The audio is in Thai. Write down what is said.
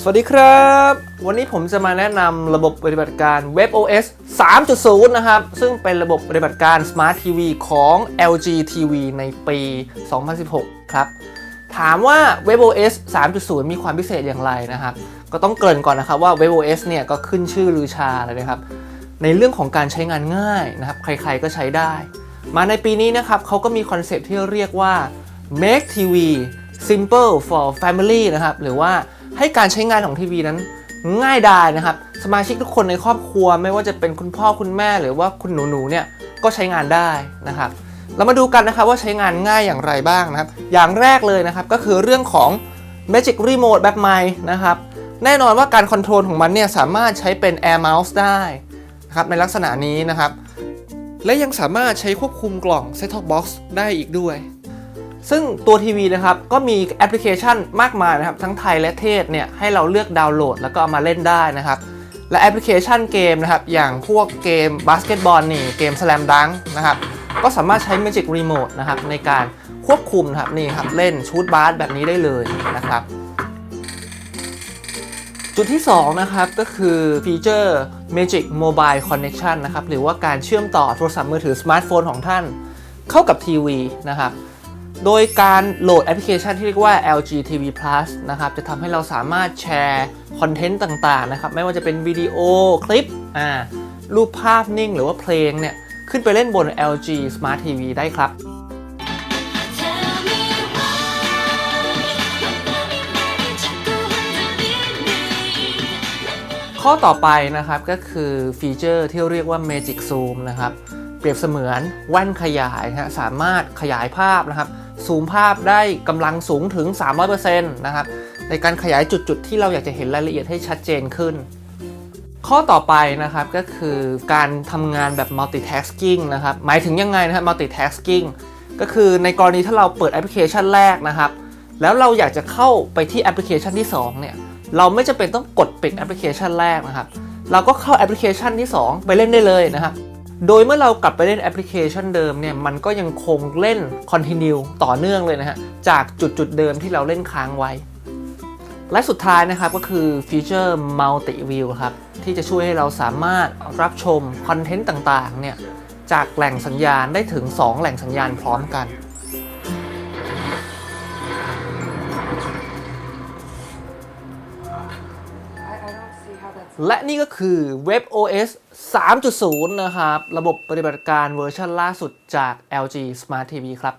สวัสดีครับ วันนี้ผมจะมาแนะนำระบบปฏิบัติการ WebOS 3.0 นะครับ ซึ่งเป็นระบบปฏิบัติการ Smart TV ของ LG TV ในปี 2016 ครับ ถามว่า WebOS 3.0 มีความพิเศษอย่างไรนะครับ ก็ต้องเกริ่นก่อนนะครับว่า WebOS เนี่ยก็ขึ้นชื่อลือชาเลยนะครับ ในเรื่องของการใช้งานง่ายนะครับ ใครๆก็ใช้ได้ มาในปีนี้นะครับเขาก็มีคอนเซปต์ที่เรียกว่า make TV simple for family นะครับ หรือว่า ให้การใช้งานของทีวีนั้นง่ายดายนะครับ สมาชิกทุกคนในครอบครัว ไม่ว่าจะเป็นคุณพ่อคุณแม่หรือว่าคุณหนูๆเนี่ยก็ใช้งานได้นะครับ เรามาดูกันนะครับว่าใช้งานง่ายอย่างไรบ้างนะครับ อย่างแรกเลยนะครับก็คือเรื่องของ Magic Remote แบบใหม่นะครับ แน่นอนว่าการคอนโทรลของมันเนี่ยสามารถใช้เป็น Air Mouse ได้นะครับในลักษณะนี้นะครับ และยังสามารถใช้ควบคุมกล่อง Set Top Box ได้อีกด้วย ซึ่งตัวทีวีนะครับก็มีแอปพลิเคชันมากมายนะครับทั้งไทยและเทศเนี่ยให้เราเลือกดาวน์โหลดแล้วก็เอามาเล่นได้นะครับและแอปพลิเคชันเกมนะครับอย่างพวกเกมบาสเกตบอลนี่เกม Slam Dunk นะครับก็สามารถใช้ Magic Remote นะครับในการควบคุมนะครับนี่ครับเล่นชูตบาสแบบนี้ได้เลยนะครับจุดที่ 2 นะครับก็คือฟีเจอร์ Magic Mobile Connection นะครับหรือว่าการเชื่อมต่อโทรศัพท์มือถือสมาร์ทโฟนของท่าน เข้ากับทีวีนะครับ โดยการโหลดแอปพลิเคชันที่เรียกว่า LG TV Plus นะครับ จะทำให้เราสามารถแชร์คอนเทนต์ต่างๆนะครับ ไม่ว่าจะเป็นวิดีโอคลิปอ่ารูปภาพนิ่งหรือว่าเพลงเนี่ย ขึ้นไปเล่นบน LG Smart TV ได้ครับข้อต่อไปนะครับก็คือฟีเจอร์ที่เรียกว่า Magic Zoom นะครับ เปรียบเสมือนแว่นขยายนะฮะสามารถขยายภาพนะครับ ซูมภาพได้กำลังสูงถึง 300%นะครับในการขยายจุดๆ ที่เราอยากจะเห็นรายละเอียดให้ชัดเจนขึ้น ข้อต่อไปนะครับก็คือการทำงานแบบ multitasking นะครับหมายถึงยังไงนะครับ multitasking ก็คือในกรณีถ้าเราเปิดแอปพลิเคชันแรกนะครับ แล้วเราอยากจะเข้าไปที่แอปพลิเคชันที่ 2 เนี่ย เราไม่จำเป็นต้องกดปิดแอปพลิเคชันแรกนะครับ เราก็เข้าแอปพลิเคชันที่ 2 ไปเล่นได้เลยนะครับ โดยเมื่อเรากลับไปเล่นแอปพลิเคชันเดิมเนี่ยมันก็ยังคงเล่นคอนติเนียต่อเนื่องเลยนะฮะ จากจุดจุดเดิมที่เราเล่นค้างไว้ และสุดท้ายนะครับก็คือฟีเจอร์ Multi View ครับ ที่จะช่วยให้เราสามารถรับชมคอนเทนต์ต่างๆเนี่ยจากแหล่งสัญญาณได้ถึง 2 แหล่งสัญญาณพร้อมกัน และนี่ก็คือ WebOS 3.0 นะครับ ระบบปฏิบัติการเวอร์ชันล่าสุดจาก LG Smart TV ครับ